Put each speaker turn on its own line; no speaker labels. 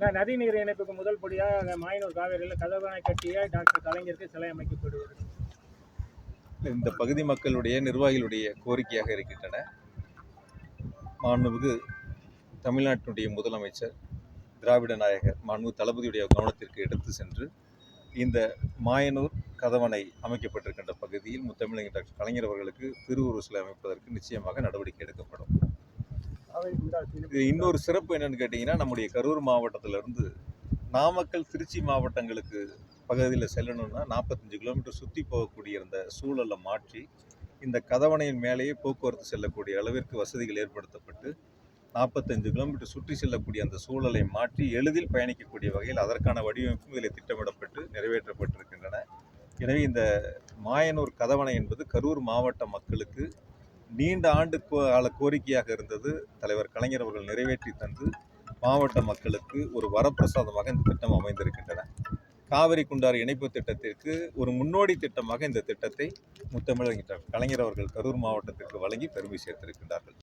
நான் நதிநீர் இணைப்புக்கு முதல் படியாக மாயனூர் காவேரியில் கதவணை கட்டிய டாக்டர் கலைஞருக்கு சிலை அமைக்கப்படுகிறது.
இந்த பகுதி மக்களுடைய நிர்வாகிகளுடைய கோரிக்கையாக இருக்கின்றன. மாண்புமிகு தமிழ்நாட்டினுடைய முதலமைச்சர் திராவிட நாயகர் மாண்பு தளபதியுடைய கவனத்திற்கு எடுத்து சென்று இந்த மாயனூர் கதவணை அமைக்கப்பட்டிருக்கின்ற பகுதியில் முத்தமிழக டாக்டர் கலைஞர் அவர்களுக்கு திருவுருவ சிலை அமைப்பதற்கு நிச்சயமாக நடவடிக்கை எடுக்கப்படும். இன்னொரு சிறப்பு என்னன்னு கேட்டிங்கன்னா நம்முடைய கரூர் மாவட்டத்திலிருந்து நாமக்கல் திருச்சி மாவட்டங்களுக்கு பகுதியில் செல்லணும்னா நாற்பத்தஞ்சு கிலோமீட்டர் சுற்றி போகக்கூடிய இந்த சூழலை மாற்றி இந்த கதவணையின் மேலேயே போக்குவரத்து செல்லக்கூடிய அளவிற்கு வசதிகள் ஏற்படுத்தப்பட்டு நாற்பத்தஞ்சு கிலோமீட்டர் சுற்றி செல்லக்கூடிய அந்த சூழலை மாற்றி எளிதில் பயணிக்கக்கூடிய வகையில் அதற்கான வடிவமைப்பும் இதில் திட்டமிடப்பட்டு நிறைவேற்றப்பட்டிருக்கின்றன. எனவே இந்த மாயனூர் கதவணை என்பது கரூர் மாவட்ட மக்களுக்கு நீண்ட ஆண்டு கோ- கால கோரிக்கையாக இருந்தது தலைவர் கலைஞர் அவர்கள் நிறைவேற்றி தந்து மாவட்ட மக்களுக்கு ஒரு வரப்பிரசாதமாக இந்த திட்டம் அமைந்திருக்கின்றன. காவிரி குண்டாறு இணைப்பு திட்டத்திற்கு ஒரு முன்னோடி திட்டமாக இந்த திட்டத்தை முத்தமிழர் கலைஞர் அவர்கள் கரூர் மாவட்டத்திற்கு வழங்கி பெருமை சேர்த்திருக்கின்றார்கள்.